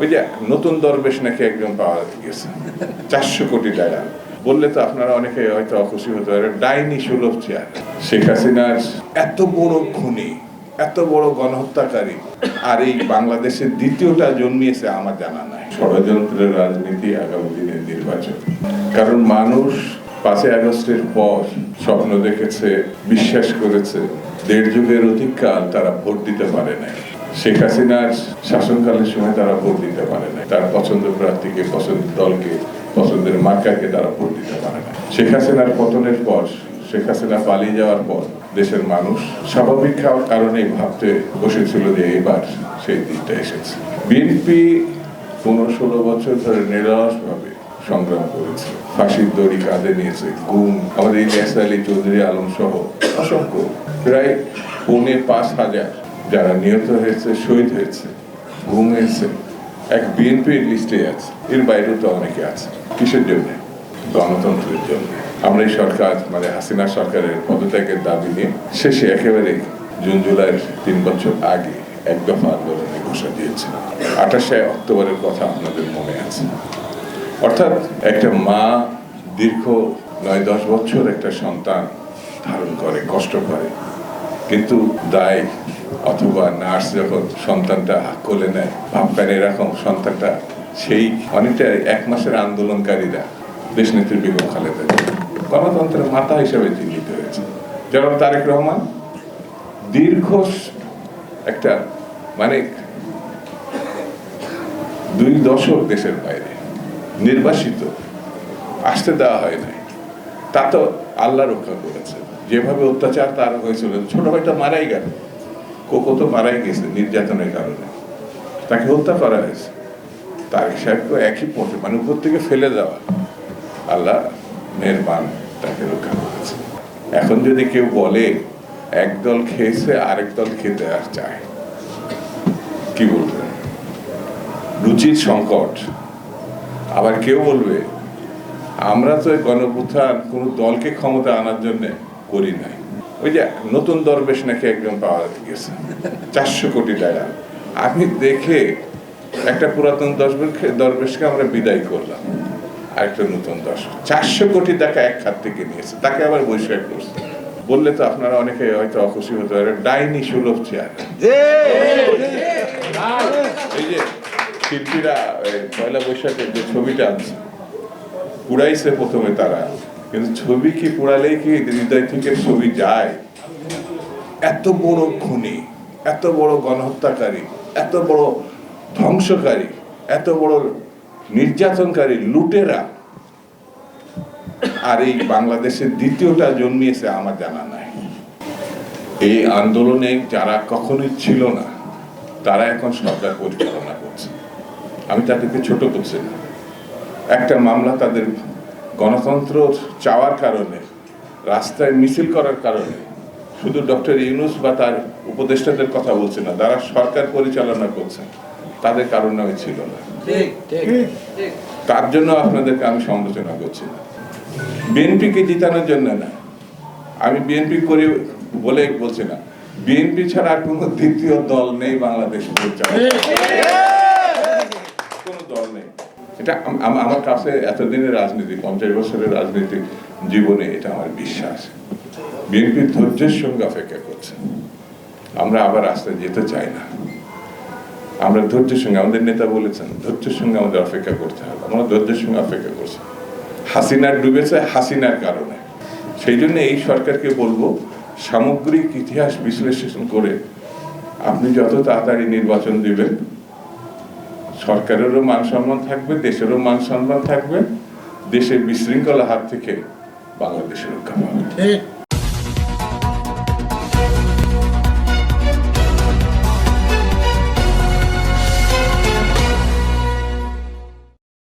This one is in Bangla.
ওই যে নতুন দরবেশ নাকি একজন পাওয়া গেছে। চারশো কোটি টাকা। বললে তো আপনারা অনেকে হয়তো অখুশি হতে পারে। ডাইনি সুলভ চেয়ার। শেখ হাসিনার এত বড় খুনি, এত বড় গণহত্যাকারী, আর এই বাংলাদেশের দ্বিতীয়টা জন্মিয়েছে আমার জানা নাই। ষড়যন্ত্রের রাজনীতি আগামী দিনের নির্বাচন। কারণ মানুষ পাঁচই আগস্টের পর স্বপ্ন দেখেছে, বিশ্বাস করেছে, দেড় যুগের অধিককাল তারা ভোট দিতে পারে নাই। শেখ হাসিনার শাসনকালের সময় তারা ভোট দিতে পারে নাই। তার পছন্দ প্রার্থীকে পছন্দ দলকে, পছন্দের মার্কাকে তারা ভোট দিতে পারে না শেখ হাসিনার পতনের পর, শেখ হাসিনা পালিয়ে যাওয়ার পর দেশের মানুষ স্বাভাবিক কারণে ভাবতে বসেছিল যে এবার সেই দিনটা এসেছে। বিএনপি পনেরো ষোলো বছর ধরে নিরলসভাবে সংগ্রাম করেছে। ফাঁসির দড়ি কাঁধে নিয়েছে, গুম, আমাদের ইলিয়াস আলী চৌধুরী আলম সহ অসংখ্য, প্রায় পৌনে পাঁচ হাজার যারা নিহত হয়েছে, শহীদ হয়েছে, ঘুম হয়েছে, এক বিএনপির লিস্টে আছে, এর বাইরেও তো অনেকে আছে, কিসের জন্য? গণতন্ত্রের জন্য। আমরা এই সরকার মানে হাসিনা সরকারের পদত্যাগের দাবি নিয়ে শেষে একেবারে জুন, জুলাইয়ের তিন বছর আগে এক দফা আন্দোলনে ঘোষণা দিয়েছিলাম। আঠাশে অক্টোবরের কথা আপনাদের মনে আছে। অর্থাৎ একটা মা দীর্ঘ নয়, দশ বছর একটা সন্তান ধারণ করে, কষ্ট করে। কিন্তু দায় অথবা নার্স যখন সন্তানটা কোলে নেয় ভাববেন এরকম সন্তানটা, সেই অনেকটা এক মাসের আন্দোলনকারীরা দেশ নেত্রী বেগম খালেদা গণতন্ত্রের মাতা হিসেবে চিহ্নিত হয়েছে। যেমন তারেক রহমান, দীর্ঘ একটা মানে দুই দশক দেশের বাইরে, নির্বাসিত, আসতে দেওয়া হয় নাই। তা তো আল্লাহ রক্ষা করেছে। যেভাবে অত্যাচার তার হয়েছিল, ছোট ভাইটা মারাই গেল। কোকো তো মারাই গেছে নির্যাতনের কারণে। তাকে হত্যা করা হয়েছে। তার সাহেবকে একই পথে মানে উপর থেকে ফেলে দেওয়া। আল্লাহ মেহরবান তাকে রক্ষা করেছে। এখন যদি কেউ বলে একদল খেয়েছে, আরেক দল খেতে আর চায়। কি বলবেন রুচির সংকট। আবার কেউ বলবে, আমরা তো গণপুত্থান কোনো দলকে ক্ষমতা আনার জন্য করি নাই। ওই যে নতুন দরবেশ নাকি একজন পাওয়া গেছে। চারশো কোটি টাকা। আমি দেখে একটা পুরাতন দশবেশকে দরবেশকে আমরা বিদায় করলাম। আরেকটা নতুন দশ। চারশো কোটি টাকা এক খাত থেকে নিয়েছে। তাকে আবার বহিষ্কার করছে। বললে তো আপনারা অনেকে হয়তো অখুশি হতে পারে। ডাইনি সুলভ চেয়ার। এই যে শিল্পীরা পয়লা বৈশাখের যে ছবিটা আনছে পুড়াইছে প্রথমে তারা। কিন্তু ছবি কি পুড়ালেই কি হৃদয় থেকে ছবি যায়? এত বড় খুনি, এত বড় গণহত্যাকারী, এত বড় ধ্বংসকারী, এত বড় নির্যাতনকারী লুটেরা। আর এই বাংলাদেশের দ্বিতীয়টা জন্মিয়েছে আমার জানা নাই। এই আন্দোলনে যারা কখনোই ছিল না, তারা এখন সরকার পরিচালনা করছে। আমি তাদেরকে ছোট করছি না। একটা মামলা তাদের গণতন্ত্র চাওয়ার কারণে রাস্তায় মিছিল করার কারণে শুধু ডক্টর ইউনুস বা তার উপদেষ্টাদের কথা বলছে না যারা সরকার পরিচালনা করছেন তাদের কারণে আমি ছিল না। ঠিক ঠিক। তার জন্য আপনাদেরকে আমি সমালোচনা করছি না। বিএনপিকে জিতানোর জন্য না আমি বিএনপি করি বলে বলছি না বিএনপি ছাড়া আর কোনো দ্বিতীয় দল নেই বাংলাদেশ পরিচালনা। এটা আম- আম- আমার কাছে এতদিনের রাজনীতি, পঞ্চাশ বছরের রাজনীতিক জীবনে এটা আমার বিশ্বাস। বিএনপি ধৈর্যের সঙ্গে অপেক্ষা করছে। আমরা আবার রাস্তায় যেতে চাই না। আমরা ধৈর্যের সঙ্গে, আমাদের নেতা বলেছেন, ধৈর্যের সঙ্গে আমাদের অপেক্ষা করতে হবে। আমরা ধৈর্যের সঙ্গে অপেক্ষা করছি। হাসিনার ডুবেছে হাসিনার কারণে। সেই জন্য এই সরকারকে বলব, সামগ্রিক ইতিহাস বিশ্লেষণ করে আপনি যত তাড়াতাড়ি নির্বাচন দিবেন সরকারেরও মান সম্মান থাকবে, দেশেরও মান সম্মান থাকবে, দেশের বিশৃঙ্খলা হাত থেকে বাংলাদেশের রক্ষা পাবে